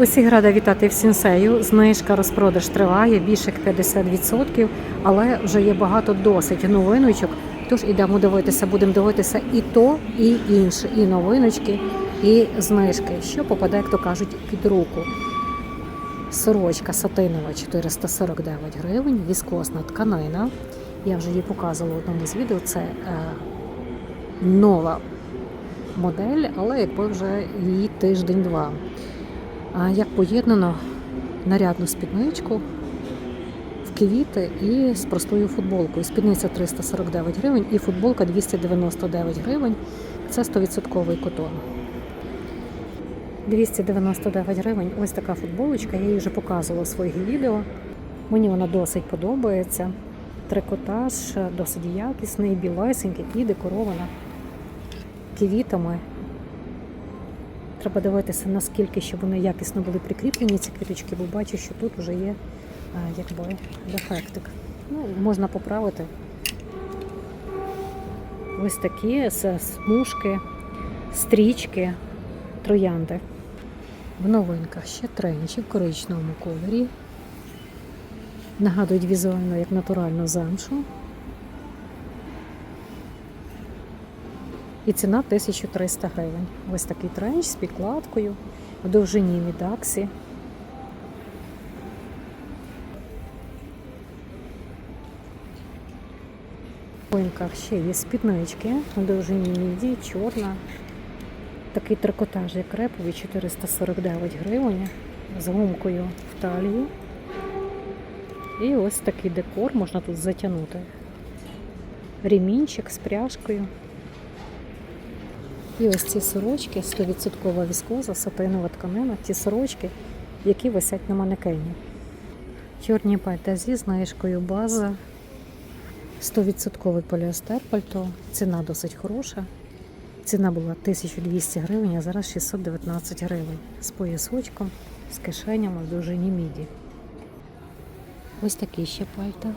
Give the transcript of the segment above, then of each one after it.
Усіх рада вітати в сінсею. Знижка розпродаж триває більше як 50%, але вже є багато досить новиночок. Тож ідемо дивитися, будемо дивитися і то, і інше, і новиночки, і знижки, що попаде, як то кажуть, під руку. Сорочка сатинова 449 гривень, віскосна тканина. Я вже її показувала в одному з відео. Це е, нова модель, але якби вже її тиждень-два. Як поєднано нарядну спідничку в квіти і з простою футболкою. Спідниця 349 гривень і футболка 299 гривень. Це 100% котон. 299 гривень. Ось така футболочка. Я її вже показувала в своїх відео. Мені вона досить подобається. Трикотаж досить якісний, білесенький і декорована квітами. Треба дивитися, наскільки щоб вони якісно були прикріплені, ці квіточки, бо бачу, що тут вже є якби дефектик. Ну, можна поправити. Ось такі смужки, стрічки, троянди. В новинках ще тренчі в коричневому кольорі. Нагадують візуально як натуральну замшу. І ціна 1300 гривень. Ось такий тренч з підкладкою в довжині мідаксі. В новинках ще є спіднички у довжині міді, чорна. Такий трикотаж, як реповий, 449 гривень з гумкою в талії. І ось такий декор можна тут затягнути. Ремінчик з пряжкою. І ось ці сорочки, 100% віскоза, сатинова тканина, ті сорочки, які висять на манекені. Чорні пальта зі знижкою база, 100% поліестер пальто, ціна досить хороша. Ціна була 1200 гривень, а зараз 619 гривень. З поясочком, з кишенями в довжині міді. Ось такі ще пальта.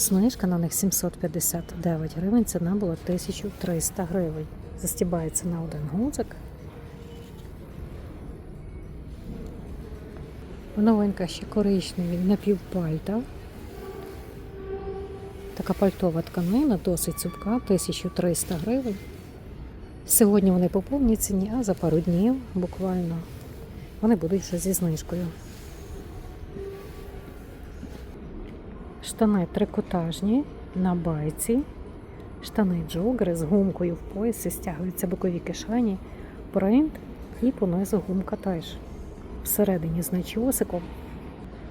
Знижка на них 759 гривень, ціна була 1300 гривень. Застібається на один гудзик. Новинка ще коричневі напівпальта. Така пальтова тканина, досить цупка, 1300 гривень. Сьогодні вони по повній ціні, а за пару днів буквально вони будуть вже зі знижкою. Штани трикотажні на байці. Штани джогери з гумкою в поясі, стягуються бокові кишені, принт і понизу гумка теж. Всередині з начосиком.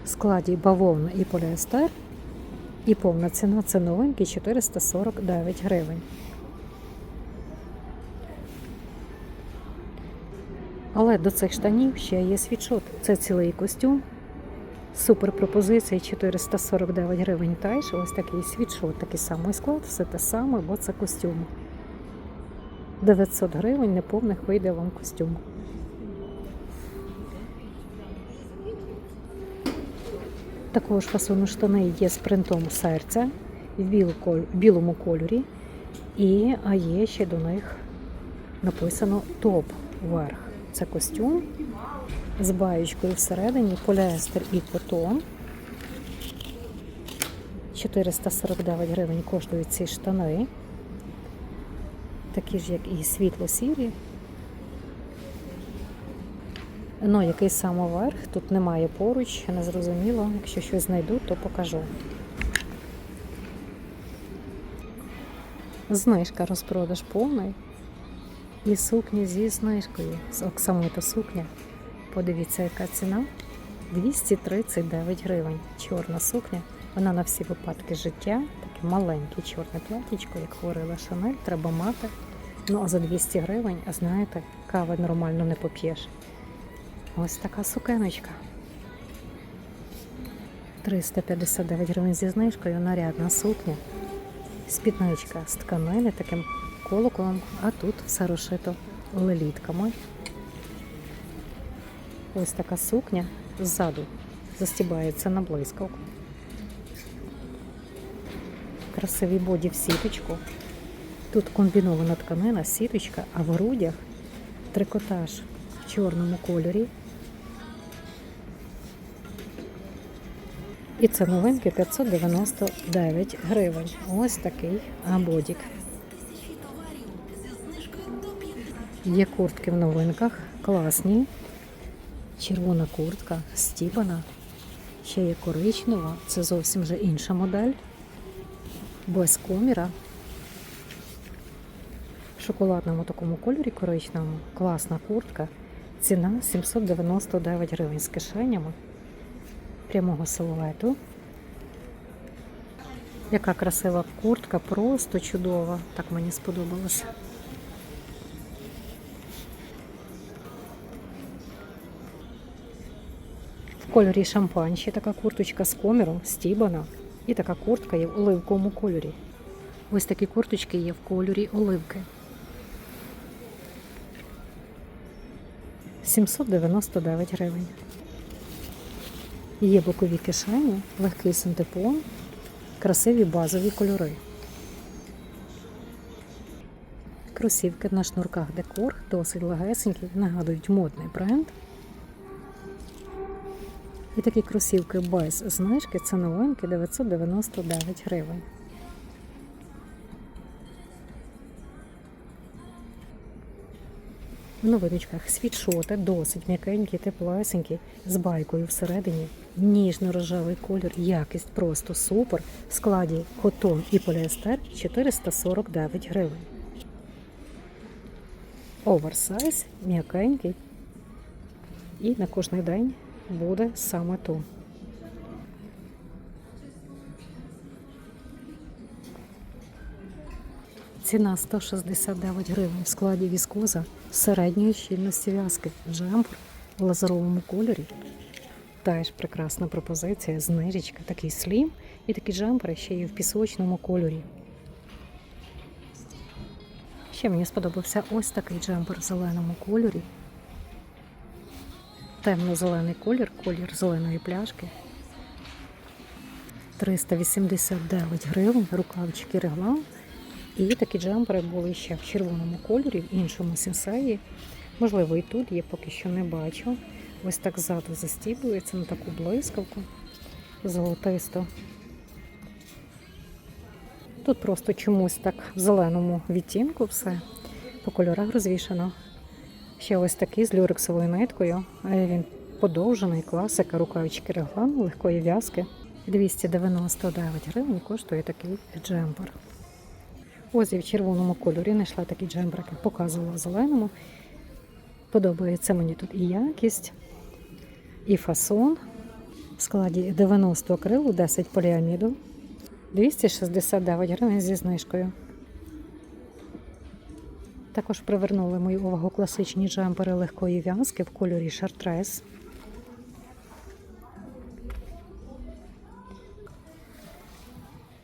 В складі бавовна і поліестер. І повна ціна це новинки 449 гривень. Але до цих штанів ще є світшот. Це цілий костюм. Супер пропозиція 449 гривень теж. Ось такий світшот, такий самий склад, все те саме, бо це костюм. 900 гривень неповних вийде вам костюм. Такого ж фасону штани є з принтом серця в білому кольорі. І а є ще до них написано топ верх. Це костюм з баєчкою всередині, поліестер і котон. 449 гривень коштують ці штани. Такі ж, як і світло-сірі. Ну, який саме верх, тут немає поруч, не зрозуміло. Якщо щось знайду, то покажу. Знижка розпродаж повний. І сукні зі знижкою. З оксамиту сукня. Подивіться, яка ціна. 239 гривень. Чорна сукня. Вона на всі випадки життя. Таке маленьке чорне платічко, як говорила Шанель, треба мати. Ну, а за 200 гривень, а знаєте, кави нормально не поп'єш. Ось така сукеночка. 359 гривень зі знижкою, нарядна сукня. Спідничка з тканини таким колоколом, а тут все розшито лелітками. Ось така сукня ззаду застібається на блискавку. Красивий боді в сіточку. Тут комбінована тканина, сіточка, а в грудях Трикотаж в чорному кольорі. І це новинки 599 гривень. Ось такий абодік. Є куртки в новинках, класні. Червона куртка, стібана. Ще є коричнева, це зовсім вже інша модель. Без коміра. В шоколадному такому кольорі коричневому. Класна куртка. Ціна 799 гривень з кишенями прямого силуету. Яка красива куртка, просто чудова. Так мені сподобалося. Кольорі шампань ще така курточка з коміром, стібана. І така куртка є в оливковому кольорі. Ось такі курточки є в кольорі оливки. 799 гривень. Є бокові кишені, легкий синтепон, красиві базові кольори. Кросівки на шнурках декор, досить легесенькі, нагадують модний бренд. І такі кросівки без знижки це новинки 999 гривень. В новиночках світшоти досить м'якенькі, теплесенькі, з байкою всередині. Ніжно-рожевий колір, якість просто супер. В складі котон і поліестер 449 гривень. Оверсайз, м'якенький. І на кожний день буде саме то. Ціна 169 гривень в складі віскоза середньої щільності в'язки. Джемпер в лазеровому кольорі. Теж прекрасна пропозиція, знижечка, такий слім і такі джемпери ще є в пісочному кольорі. Ще мені сподобався ось такий джемпер в зеленому кольорі. Темно-зелений колір, колір зеленої пляшки. 389 гривень, рукавчики реглан. І такі джемпери були ще в червоному кольорі, в іншому сенсеї. Можливо, і тут є, поки що не бачу. Ось так ззаду застібується на таку блискавку золотисто. Тут просто чомусь так в зеленому відтінку все. По кольорах розвішано. Ще ось такий з люрексовою ниткою. Е, Він подовжений, класика, рукавички реглан, легкої в'язки. 299 гривень коштує такий джемпер. Ось і в червоному кольорі знайшла такі джембрики, показувала в зеленому. Подобається мені тут і якість, і фасон. В складі 90 акрилу, 10 поліаміду, 269 гривень зі знижкою. Також привернули мою увагу класичні джемпери легкої в'язки в кольорі шартрес.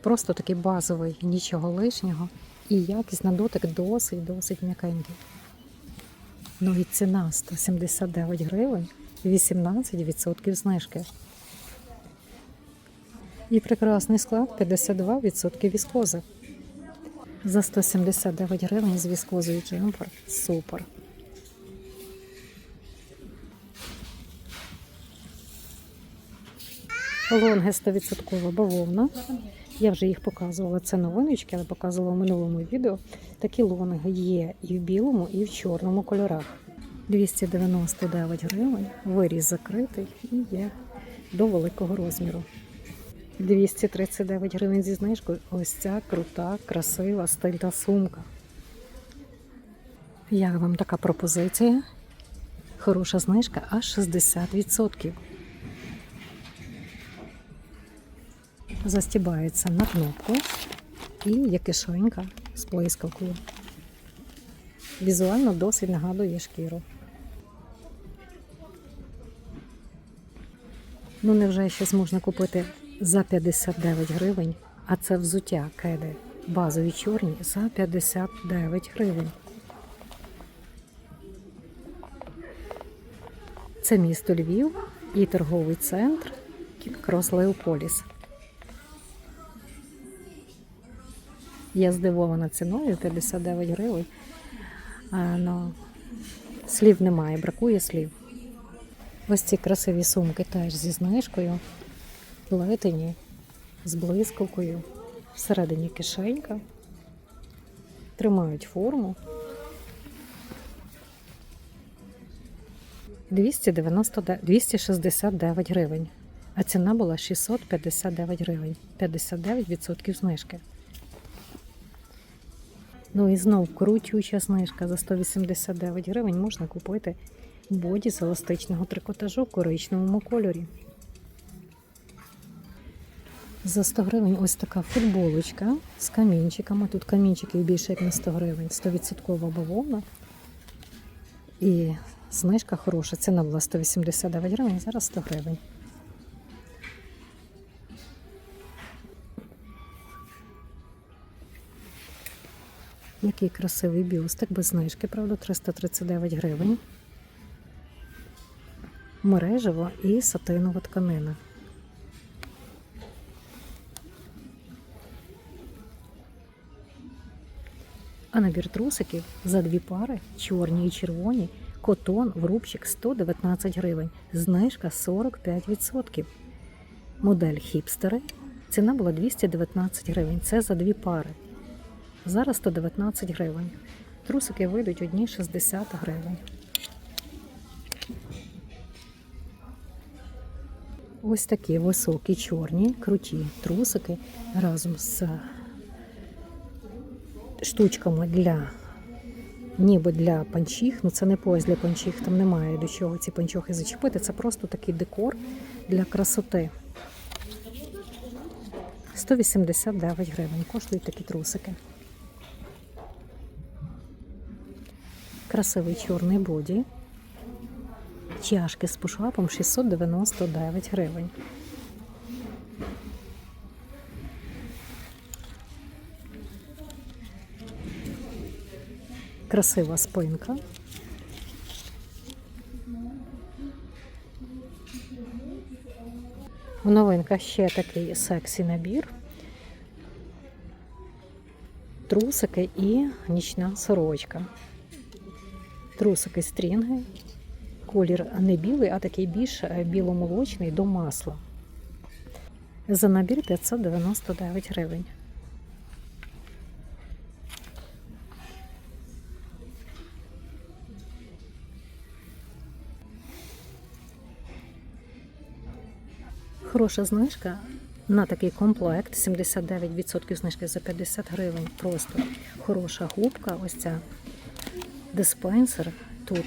Просто такий базовий, нічого лишнього. І якість на дотик досить-досить м'якенький. Ну і ціна 179 гривень, 18% знижки. І прекрасний склад 52% віскози. За 179 гривень з віскозою джемпер. Супер. Лонги 100% бавовна. Я вже їх показувала. Це новиночки, але показувала в минулому відео. Такі лонги є і в білому, і в чорному кольорах. 299 гривень, виріз закритий і є до великого розміру. 239 гривень зі знижкою. Ось ця крута, красива, стильна сумка. Як вам така пропозиція? Хороша знижка аж 60%. Застібається на кнопку і є кишенька з блискавкою. Візуально досить нагадує шкіру. Ну, невже щось можна купити за 59 гривень, а це взуття кеди базові чорні за 59 гривень. Це місто Львів і торговий центр Крос Леополіс. Я здивована ціною 59 гривень. А, ну, Слів немає, бракує слів. Ось ці красиві сумки теж зі знижкою, плетені, з блискавкою, всередині кишенька, тримають форму. 299 269 гривень, а ціна була 659 гривень, 59% знижки. Ну і знов крутюча знижка за 189 гривень можна купити боді з еластичного трикотажу в коричневому кольорі. За 100 гривень ось така футболочка з камінчиками. Тут камінчиків більше як на 100 гривень, 100% бавовна. І знижка хороша. Ціна була 189 гривень, зараз 100 гривень. Який красивий бюстик без знижки, правда, 339 гривень. Мережево і сатинова тканина. А набір трусиків за дві пари, чорні і червоні, котон в рубчик 119 гривень, знижка 45%. Модель хіпстери. Ціна була 219 гривень. Це за дві пари. Зараз 119 гривень. Трусики вийдуть одні 60 гривень. Ось такі високі, чорні, круті трусики разом з штучками для ніби для панчіх. Ну це не пояс для панчіх, там немає до чого ці панчохи зачепити. Це просто такий декор для красоти. 189 гривень коштують такі трусики. Красивий чорний боді. Чашки з пушапом 699 гривень. Красива спинка. В новинках ще такий сексі набір. Трусики і нічна сорочка. Трусики стрінги. Колір не білий, а такий більш е, біломолочний до масла. За набір 599 гривень. Хороша знижка на такий комплект. 79% знижки за 50 гривень. Просто хороша губка. Ось ця диспенсер тут.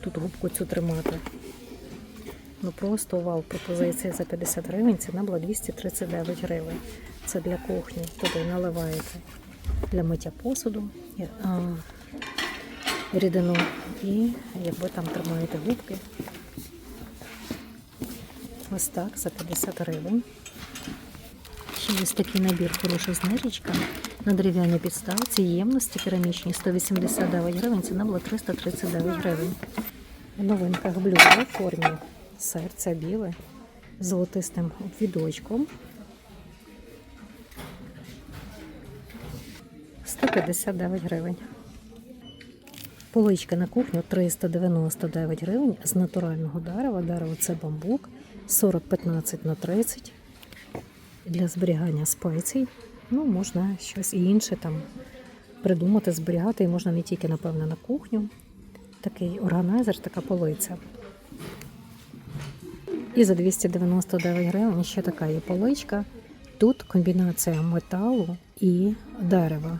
Тут губку цю тримати. Ну просто вау, пропозиція за 50 гривень. Ціна була 239 гривень. Це для кухні. Туди наливаєте для миття посуду, рідину і якби там тримаєте губки. Ось так за 50 гривень. Ще ось такий набір хороша знижечка. На дерев'яній підставці ємності керамічні 189 гривень, ціна була 339 гривень. В новинках блюдо в формі серця біле з золотистим обвідочком. 159 гривень. Поличка на кухню 399 гривень з натурального дерева. Дерево це бамбук 40-15 на 30 для зберігання спецій. Ну, можна щось і інше там придумати, зберігати. І можна не тільки, напевно, на кухню. Такий органайзер, така полиця. І за 299 гривень ще така є поличка. Тут комбінація металу і дерева.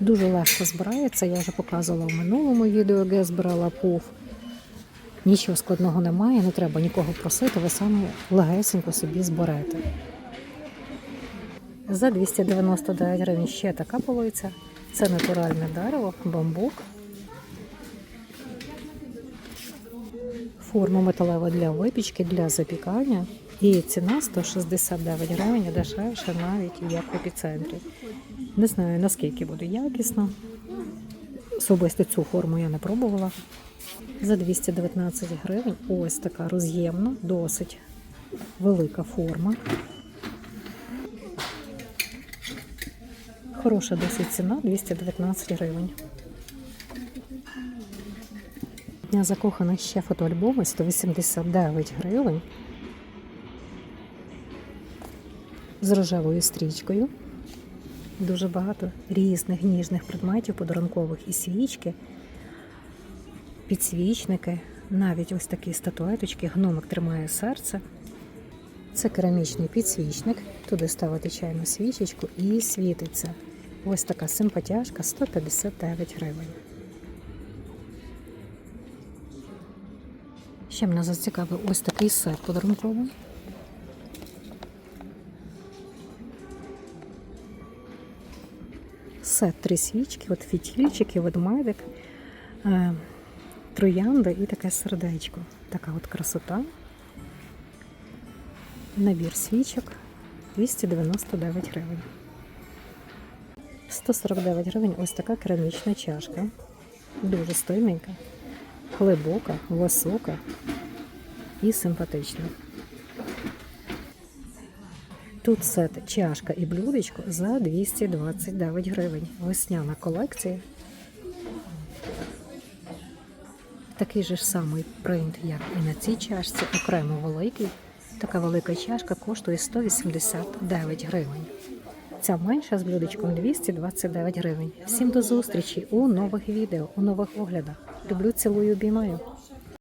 Дуже легко збирається. Я вже показувала в минулому відео, як я збирала пуф. Нічого складного немає, не треба нікого просити, ви самі легесенько собі зберете. За 299 гривень ще така полиця. Це натуральне дерево, бамбук. Форма металева для випічки, для запікання. І ціна 169 гривень, дешевше навіть як в епіцентрі. Не знаю наскільки буде якісно. Особисто цю форму я не пробувала. За 219 гривень ось така роз'ємна, досить велика форма. Хороша досить ціна 219 гривень. Дня закоханих ще фотоальбоми 189 гривень. З рожевою стрічкою. Дуже багато різних ніжних предметів, подарункових і свічки, підсвічники, навіть ось такі статуеточки, гномик тримає серце. Це керамічний підсвічник. Туди ставити чайну свічечку і світиться. Ось така симпатяшка 159 гривень. Ще мене зацікавив ось такий сет подарунковий. Сет три свічки, от фітільчики, ведмедик, троянда і таке сердечко. Така от красота. Набір свічок 299 гривень. 149 гривень ось така керамічна чашка. Дуже стильненька, глибока, висока і симпатична. Тут сет чашка і блюдечко за 229 гривень. Весняна колекція. Такий же ж самий принт, як і на цій чашці, окремо великий. Така велика чашка коштує 189 гривень. Ця менша з блюдечком 229 гривень. Всім до зустрічі у нових відео, у нових оглядах. Люблю, цілую, обіймаю.